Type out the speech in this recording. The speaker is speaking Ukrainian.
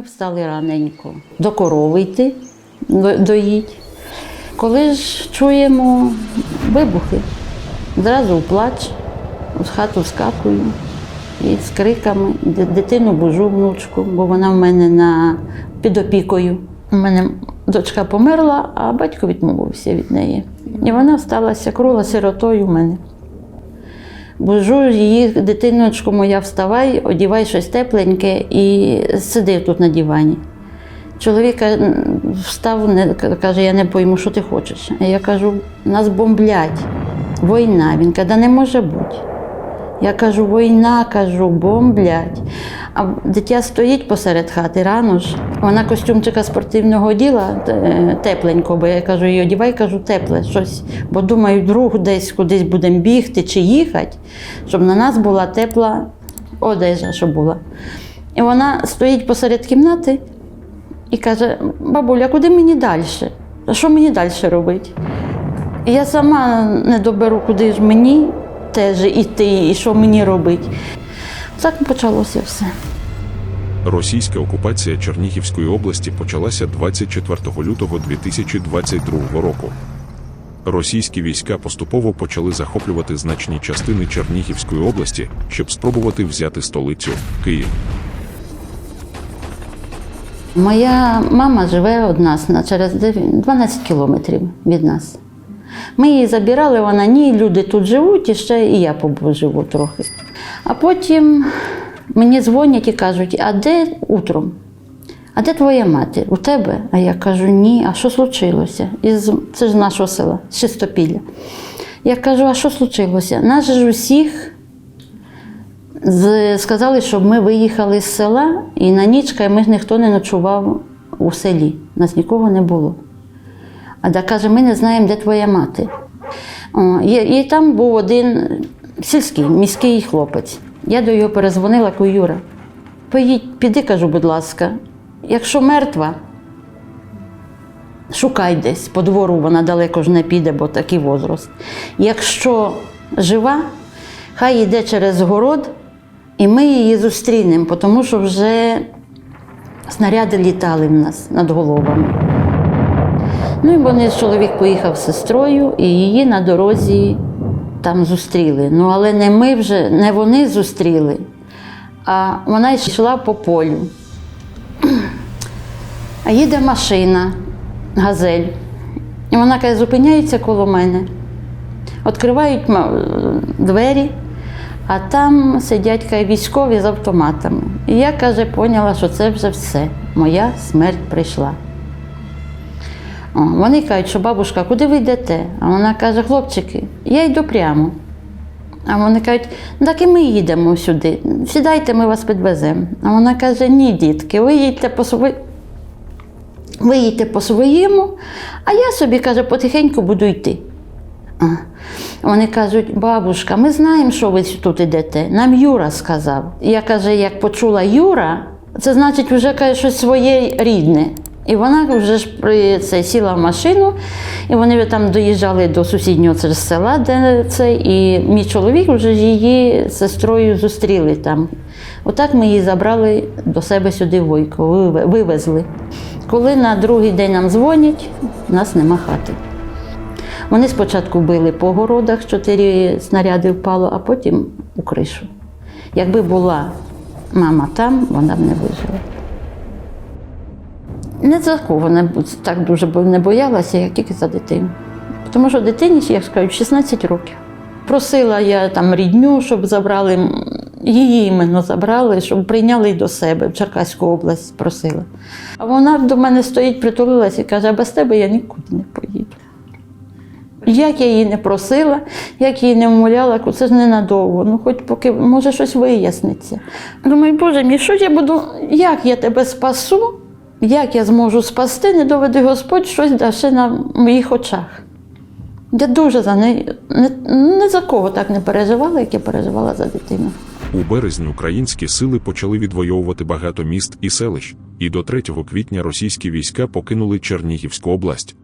встали раненько. До корови йти, доїть. Коли ж чуємо вибухи, зразу в плач, в хату скакую і з криками. Дитину бужу внучку, бо вона в мене на, під опікою. У мене дочка померла, а батько відмовився від неї. І вона сталася кругла сиротою в мене. Бужу її, дитиночку моя, вставай, одівай щось тепленьке і сиди тут на дивані. Чоловік встав, не, каже, я не пойму, що ти хочеш. А я кажу, нас бомблять, війна. Він каже, «Да не може бути. Я кажу, війна, кажу, бомблять. А дитя стоїть посеред хати рано ж. Вона костюмчика спортивного діла е, тепленько, бо я кажу, їй одівай, кажу, тепле щось. Бо думаю, друг десь кудись будемо бігти чи їхати, щоб на нас була тепла одежа, щоб була. І вона стоїть посеред кімнати і каже: бабуля, куди мені далі? Що мені далі робити? І я сама не доберу, куди ж мені теж іти і що мені робити. Так почалося все. Російська окупація Чернігівської області почалася 24 лютого 2022 року. Російські війська поступово почали захоплювати значні частини Чернігівської області, щоб спробувати взяти столицю Київ. Моя мама живе від нас на через 12 кілометрів від нас. Ми її забирали, вона ні, люди тут живуть, і ще і я побужу трохи. А потім мені дзвонять і кажуть, а де утром? А де твоя мати? У тебе? А я кажу, ні, а що случилося? Із, це ж нашого села, з Чистопілля. Я кажу, а що случилося? Нас ж усіх сказали, щоб ми виїхали з села, і на нічка ми ж ніхто не ночував у селі. Нас нікого не було. А каже, ми не знаємо, де твоя мати. О, і, і там був один сільський, міський хлопець. Я до його перезвонила, кажу, Юра, поїдь, піди, кажу, будь ласка. Якщо мертва, шукай десь, по двору вона далеко ж не піде, бо такий возраст. Якщо жива, хай йде через город, і ми її зустрінемо, тому що вже снаряди літали в нас над головами. Ну і вони чоловік поїхав з сестрою, і її на дорозі там зустріли. Ну, але не ми вже, не вони зустріли, а вона йшла по полю. А їде машина, газель. І вона каже, зупиняється коло мене. Відкривають двері, а там сидять каже, військові з автоматами. І я каже, поняла, що це вже все. Моя смерть прийшла. Вони кажуть, що бабушка, куди ви йдете? А вона каже, хлопчики, я йду прямо. А вони кажуть, «Ну, так і ми їдемо сюди. Сідайте, ми вас підвеземо. А вона каже, ні, дітки, ви їдьте по свої. Ви їдьте по своєму, а я собі каже, потихеньку буду йти. А. Вони кажуть, бабушка, ми знаємо, що ви тут йдете. Нам Юра сказав. Я каже, як почула Юра, це значить вже каже, щось своє рідне. І вона вже ж при це сіла в машину, і вони там доїжджали до сусіднього це села, де це, і мій чоловік вже її сестрою зустріли там. Отак ми її забрали до себе сюди Войко, вивезли. Коли на другий день нам дзвонять, у нас нема хати. Вони спочатку били по городах, чотири снаряди впало, а потім у кришу. Якби була мама там, вона б не вижила. Не за кого не, так дуже не боялася, як тільки за дитину. Тому що дитині, як скажуть, 16 років. Просила я там рідню, щоб забрали, її іменно забрали, щоб прийняли до себе в Черкаську область просила. А вона до мене стоїть, притулилася і каже, без тебе я нікуди не поїду. Як я її не просила, як її не вмовляла, це ж ненадовго, ну хоч поки може щось виясниться. Думаю, Боже мій, що я буду, як я тебе спасу, як я зможу спасти, не доведе Господь щось даше на моїх очах. Я дуже за неї, не, не за кого так не переживала, як я переживала за дитину. У березні українські сили почали відвоювати багато міст і селищ, і до 3 квітня російські війська покинули Чернігівську область.